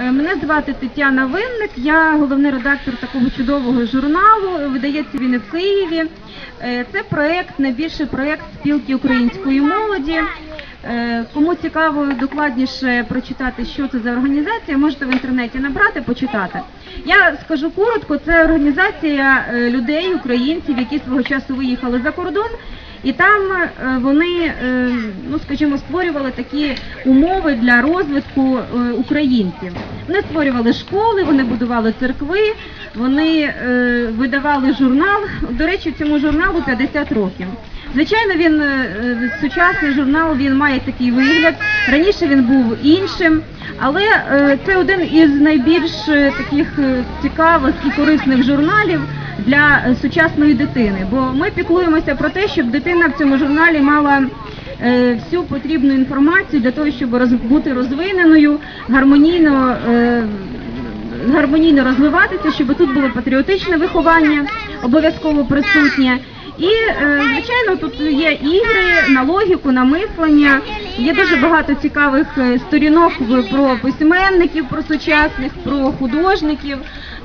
Е, Мене звати Тетяна Винник, я головний редактор такого чудового журналу. Видається він і в Києві. Е, Це проект, найбільший проект спілки української молоді. Е, Кому цікаво докладніше прочитати, що це за організація, можете в інтернеті набрати, почитати. Я скажу коротко, це організація людей, українців, які свого часу виїхали за кордон. І там е, вони, е, ну скажімо, створювали такі умови для розвитку е, українців. Вони створювали школи, вони будували церкви, вони видавали журнал. До речі, цьому журналу 50 років. Звичайно, він сучасний журнал, він має такий вигляд. Раніше він був іншим, але це один із найбільш таких цікавих і корисних журналів для сучасної дитини. Бо ми піклуємося про те, щоб дитина в цьому журналі мала е, всю потрібну інформацію для того, щоб роз, бути розвиненою, гармонійно. е, гармонійно розвиватися, щоб тут було патріотичне виховання, обов'язково присутнє. І, е, звичайно, тут є ігри на логіку, на мислення. Є дуже багато цікавих сторінок про письменників, про сучасних, про художників.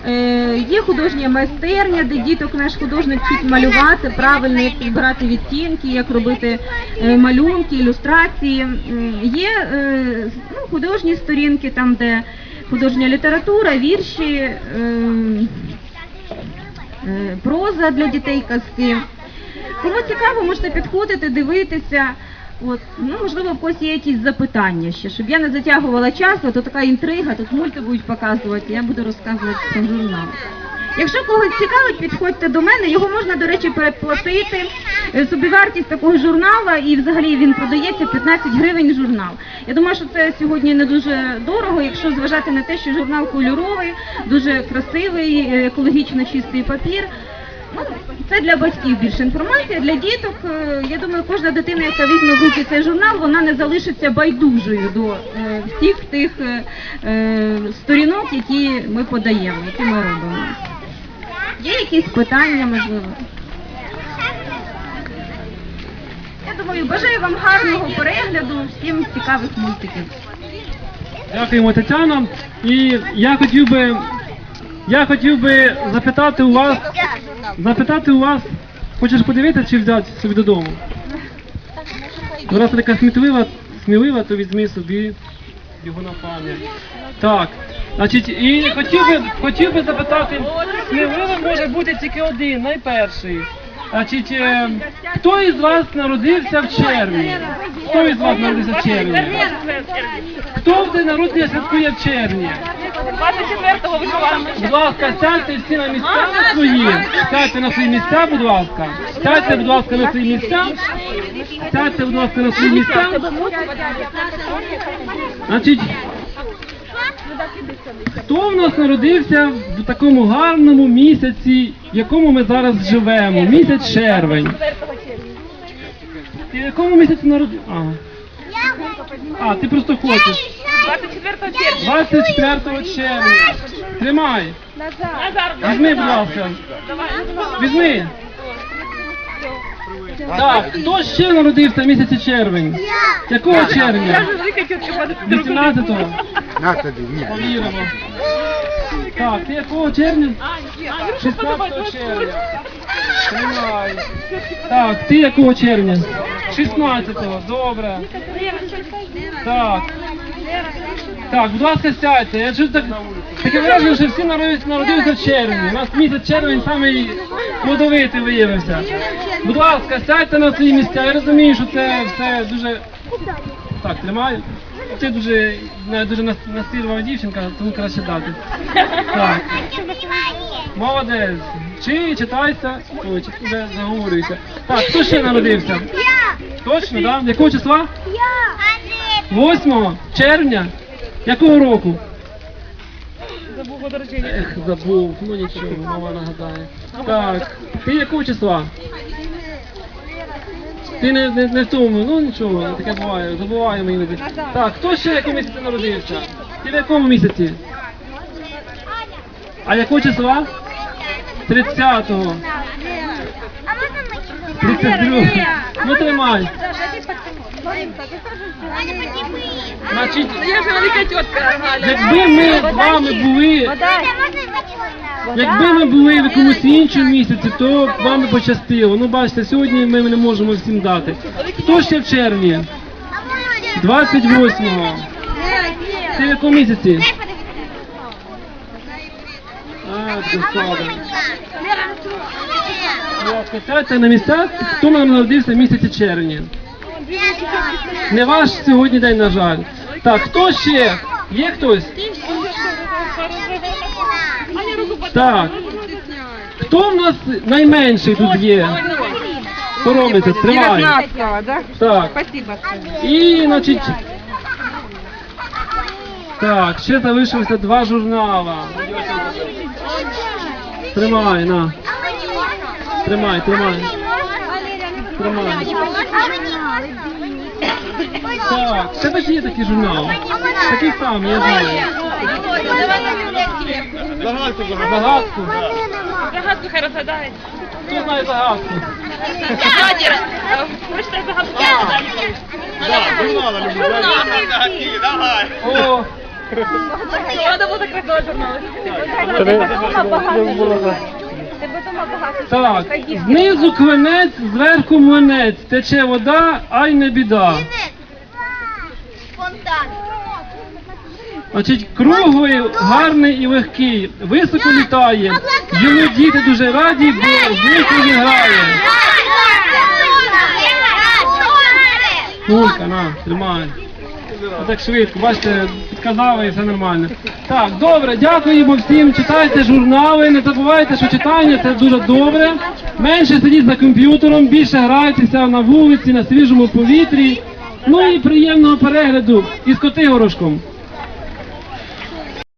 Е, Є художня майстерня, де діток наш художник вчить малювати, правильно підбирати відтінки, як робити е, малюнки, ілюстрації. Є е, ну, художні сторінки, там де художня література, вірші, ем, проза для дітей, казки. Кому цікаво, можете підходити, дивитися. От, ну, можливо, в когось є якісь запитання ще, щоб я не затягувала час, а то така інтрига, тут мульти будуть показувати, я буду розказувати про журнал. Якщо когось цікавить, підходьте до мене, його можна, до речі, передплатити. Е, Собівартість такого журнала і взагалі він продається 15 гривень журнал. Я думаю, що це сьогодні не дуже дорого, якщо зважати на те, що журнал кольоровий, дуже красивий, е, екологічно чистий папір. Ну, Це для батьків більше інформація, для діток. е, Я думаю, кожна дитина, яка візьме в руки цей журнал, вона не залишиться байдужою до е, всіх тих е, сторінок, які ми подаємо, які ми робимо. Є якісь питання, можливо? Я думаю, бажаю вам гарного перегляду, всім цікавих мультиків. Дякуємо, Тетяно. І я хотів би, я хотів би запитати у вас, запитати у вас, хочеш подивитися чи взяти собі додому? Ну, Раз така смітлива, смілива, то візьми собі його на пам'ять. Так. Значить, і хотів би, хотів би запитати, сміливим може бути тільки один, найперший. Значить, е, хто із вас народився в червні? Хто із вас народився в червні? Хто в день народження святкує в червні? 24-го вишиваємо. Будь ласка, сядьте всі на місця свої. Сядьте на свої місця, будь ласка. Сядьте, будь ласка, на свої місця. Сядьте, будь ласка, на свої місця. Значить, хто в нас народився в такому гарному місяці, в якому ми зараз живемо? Місяць червень. Ти в якому місяці народився? А. а, ти просто хочеш. 24 червня. 24 червня. Тримай. Назар, Візьми, будь ласка. Візьми. Так, хто ще народився в місяці червень? Якого червня? велика тітка буде 18-го. На тобі, ні. Повіримо. Так, ти якого червня? 16 червня. Тримай. Так, ти якого червня? 16-го, добре. Так. Так, будь ласка, сядьте. Я чую так, таке враження, що всі народилися, народилися в червні. У нас місяць червень самий плодовитий виявився. Будь ласка, сядьте на свої місця. Я розумію, що це все дуже. Так, тримаю. Ти дуже, не, дуже нас- дівчинка, тому краще дати. Так. Молодець. Чи читайся, ой, вже заговорюйся. Так, хто ще народився? Точно, так? Да? Якого числа? 8 червня? Якого року? Забув. Ех, забув, ну нічого, мама нагадає. Так, ти якого числа? Ти не, не, не в тому, ну нічого, таке буває, забуваємо іноді. Так, хто ще в якому місяці народився? Ти в якому місяці? А якого числа? 30-го. 32-го. Ну тримай. Значить, Я ж велика тітка, якби ми з вами були, якби ми були в якомусь іншому місяці, то вам би пощастило. Ну бачите, сьогодні ми не можемо всім дати. Хто ще в червні? 28-го. Це в якому місяці? Сядьте на місця, хто нам народився в місяці червні. Не ваш сьогодні день, на жаль. Так, хто ще? Є хтось? Так. Хто в нас найменший тут є? Соромиться, тримай. Так. І, значить. Так, ще залишилося два журнала. Тримай, на. Тримай, тримай. Тримай. Так, ще такі є такий журнал. Такий самий, я знаю. Загадку. Загадку хай розгадає. Хто знає загадку? Надя, прочитай загадку. О, Треба було закрити журнал. так. Знизу квинець, зверху млинець. Тече вода, ай не біда. Значить, круглий, гарний і легкий, високо літає. Йому діти дуже раді, бо з них він грає. Кулька, на, тримай. Так швидко, бачите, підказали і все нормально. Так, добре, дякуємо всім. Читайте журнали, не забувайте, що читання це дуже добре. Менше сидіть за комп'ютером, більше грайтеся на вулиці, на свіжому повітрі. Ну і приємного перегляду із Котигорошком.